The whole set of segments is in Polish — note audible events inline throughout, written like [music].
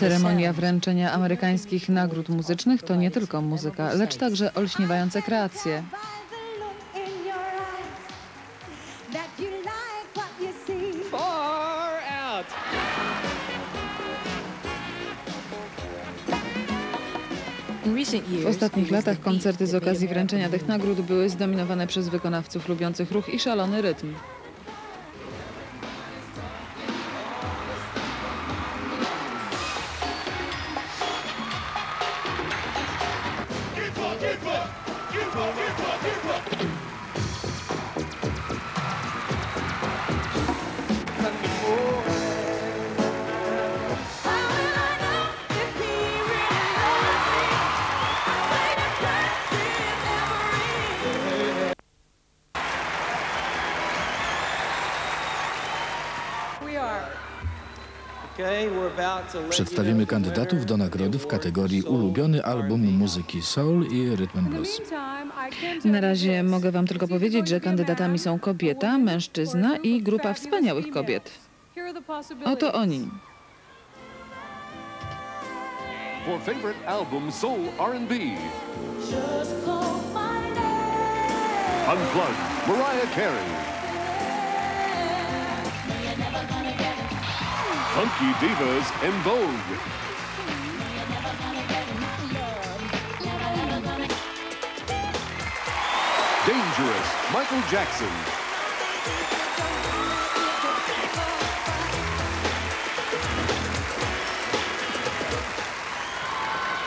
Ceremonia wręczenia amerykańskich nagród muzycznych to nie tylko muzyka, lecz także olśniewające kreacje. W ostatnich latach koncerty z okazji wręczenia tych nagród były zdominowane przez wykonawców lubiących ruch i szalony rytm. We are. Przedstawimy kandydatów do nagrody w kategorii Ulubiony album muzyki soul i rhythm and blues. Na razie mogę Wam tylko powiedzieć, że kandydatami są kobieta, mężczyzna i grupa wspaniałych kobiet. Oto oni. For favorite album Soul R&B. Unplugged, Mariah Carey. Funky Divas en Vogue. Dangerous, Michael Jackson.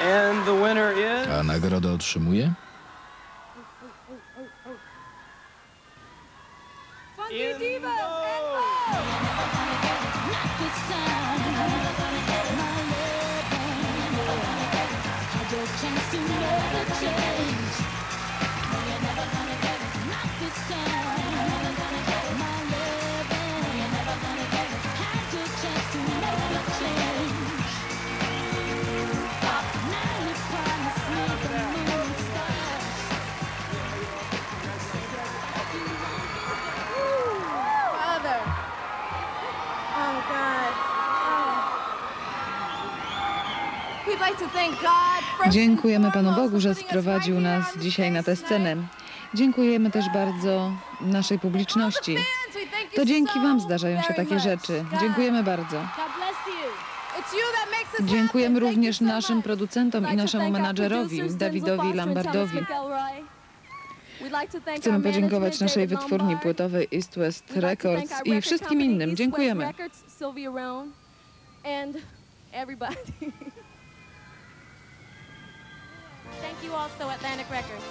And the winner is A nagrodę otrzymuje chance to never change. Dziękujemy Panu Bogu, że sprowadził nas dzisiaj na tę scenę. Dziękujemy też bardzo naszej publiczności. To dzięki Wam zdarzają się takie rzeczy. Dziękujemy bardzo. Dziękujemy również naszym producentom i naszemu menadżerowi, Dawidowi Lambardowi. Chcemy podziękować naszej wytwórni płytowej East West Records i wszystkim innym. Dziękujemy. [laughs] you also Atlantic Records.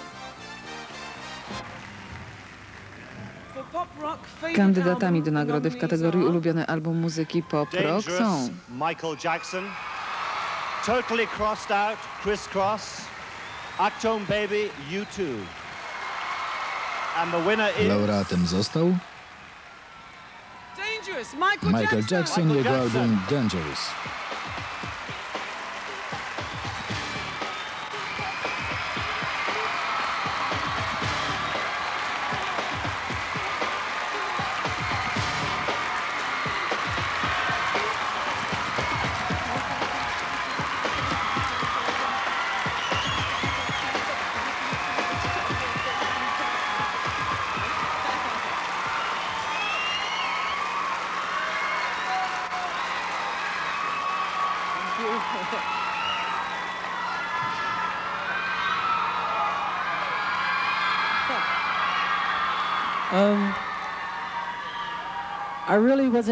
Kandydatami do nagrody w kategorii ulubiony album muzyki pop rock są Michael Jackson. Totally Crossed Out, Chris Cross. Acton Baby, U2. And the winner is... laureatem został Michael Jackson i jego album Dangerous.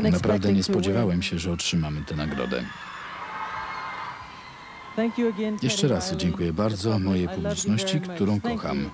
Naprawdę expecting nie spodziewałem się, że otrzymamy tę nagrodę. Jeszcze raz dziękuję bardzo. Mojej publiczności, którą kocham.